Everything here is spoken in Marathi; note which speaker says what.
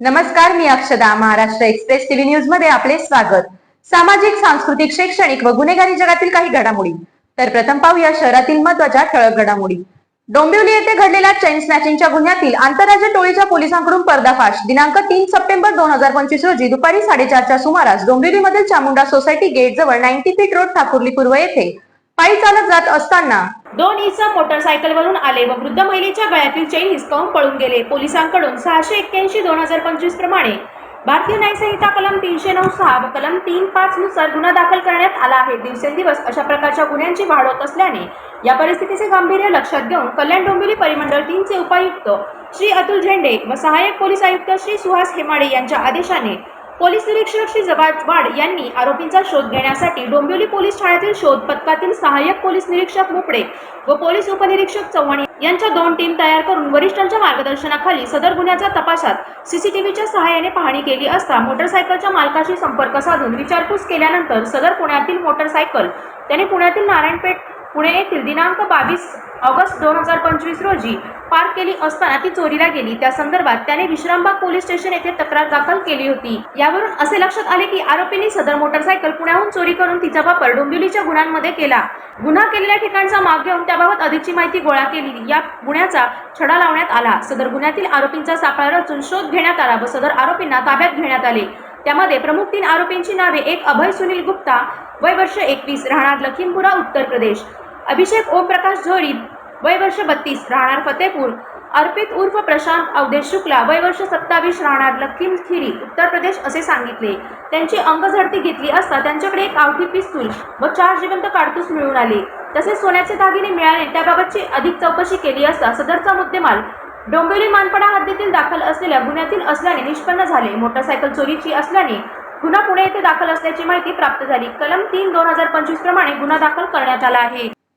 Speaker 1: नमस्कार मी अक्षदा महाराष्ट्र एक्सप्रेस टीव्ही न्यूजमध्ये आपले स्वागत. सामाजिक सांस्कृतिक शैक्षणिक व गुन्हेगारी जगातील काही घडामोडी. तर प्रथम पाहूया शहरातील महत्त्वाच्या ठळक घडामोडी. डोंबिवली येथे घडलेल्या चैन स्नॅचिंगच्या गुन्ह्यातील आंतरराज्य टोळीच्या पोलिसांकडून पर्दाफाश. दिनांक तीन सप्टेंबर दोन हजार पंचवीस रोजी दुपारी साडेचारच्या सुमारास डोंबिवलीमधील चामुंडा सोसायटी गेट जवळ नाईन्टी फीट रोड ठाकुर्ली पूर्व येथे पायी चालत जात असताना
Speaker 2: दोन इसम मोटरसायकलवरून आले व वृद्ध महिलेच्या गळ्यातील चैन हिसकावून पळून गेले. पोलिसांकडून सहाशे एक्क्याऐंशी दोन हजार पंचवीस प्रमाणे भारतीय न्यायसंहिता कलम तीनशे नऊ सहा व कलम तीन पाच नुसार गुन्हा दाखल करण्यात आला आहे. दिवसेंदिवस अशा प्रकारच्या गुन्ह्यांची वाढ होत असल्याने या परिस्थितीचे गांभीर्य लक्षात घेऊन कल्याण डोंबिवली परिमंडळ तीनचे उपायुक्त श्री अतुल झेंडे व सहाय्यक पोलीस आयुक्त श्री सुहास हेमाडे यांच्या आदेशाने पोलीस निरीक्षक श्री जबाजवाड यांनी आरोपींचा शोध घेण्यासाठी डोंबिवली पोलीस ठाण्यातील शोध पथकातील सहाय्यक पोलीस निरीक्षक मुकडे व पोलीस उपनिरीक्षक चव्हाण यांच्या दोन टीम तयार करून वरिष्ठांच्या मार्गदर्शनाखाली सदर गुन्ह्याच्या तपासात सीसीटीव्हीच्या सहाय्याने पाहणी केली असता मोटरसायकलच्या मालकाशी संपर्क साधून विचारपूस केल्यानंतर सदर पुण्यातील मोटरसायकल त्याने पुण्यातील नारायणपेठ पुणे येथील दिनांक बावीस ऑगस्ट दोन हजार पंचवीस रोजी पार्क केली असताना ती चोरीला गेली. त्या संदर्भात त्याने विश्रामबाग पोलीस स्टेशन येथे तक्रार दाखल केली होती. यावरून असे लक्षात आले की आरोपींनी सदर मोटरसायकल पुण्याहून चोरी करून तिचा वापर डोंबिवलीच्या गुन्ह्यांमध्ये केला. गुन्हा केलेल्या ठिकाणचा माग घेऊन त्याबाबत अधिकची माहिती गोळा केली. या गुन्ह्याचा छडा लावण्यात आला. सदर गुन्ह्यातील आरोपींचा सापळा रचून शोध घेण्यात आला व सदर आरोपींना ताब्यात घेण्यात आले. त्यामध्ये प्रमुख तीन आरोपींची नावे एक अभय सुनील गुप्ता वय वर्ष एकवीस राहणार लखीमपुरा उत्तर प्रदेश. अभिषेक ओमप्रकाश झोरी वय वर्ष बत्तीस राहणार फतेपूर अर्पित उर्फ प्रशांत अवधेश शुक्ला वय वर्ष सत्तावीस राहणार लखीमखिरी उत्तर प्रदेश असे सांगितले. त्यांची अंगझडती घेतली असता त्यांच्याकडे एक आवठी पिस्तूल व चार जिवंत काडतूस मिळून आले. तसेच सोन्याचे दागिने मिळाले त्याबाबतची अधिक चौकशी केली असता सदरचा मुद्देमाल डोंबिवली मानपडा हद्दीतील दाखल असलेल्या गुन्ह्यातील असल्याने निष्पन्न झाले. मोटरसायकल चोरीची असल्याने गुन्हा पुणे येथे दाखल असल्याची माहिती प्राप्त झाली. कलम तीन दोन हजार पंचवीस प्रमाणे गुन्हा दाखल करण्यात आला आहे.